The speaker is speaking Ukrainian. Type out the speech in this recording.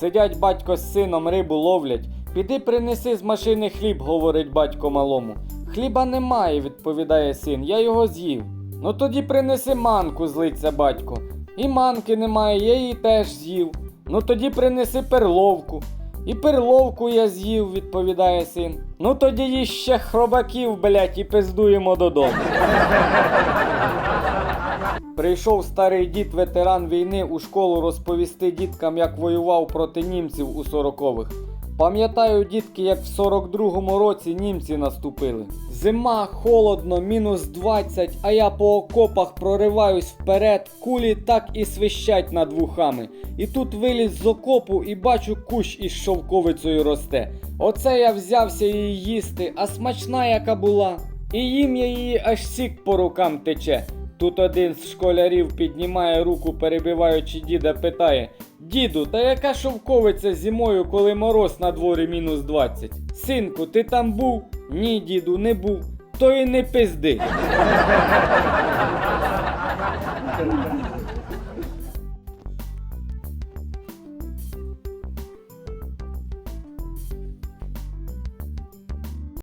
Сидять батько з сином рибу ловлять. Піди принеси з машини хліб, говорить батько малому. Хліба немає, відповідає син, я його з'їв. Ну тоді принеси манку, злиться батько. І манки немає, я її теж з'їв. Ну тоді принеси перловку. І перловку я з'їв, відповідає син. Ну тоді їж ще хробаків, блять, і пиздуємо додому. Прийшов старий дід ветеран війни у школу розповісти діткам, як воював проти німців у сорокових. Пам'ятаю, дітки, як в 42-му році німці наступили. Зима, холодно, мінус 20, а я по окопах прориваюсь вперед, кулі так і свищать над вухами. І тут виліз з окопу і бачу кущ із шовковицею росте. Оце я взявся її їсти, а смачна яка була. І їм я її аж сік по рукам тече. Тут один з школярів піднімає руку, перебиваючи діда, питає: Діду, та яка шовковиця зимою, коли мороз на дворі мінус 20? Синку, ти там був? Ні, діду, не був. То й не пизди.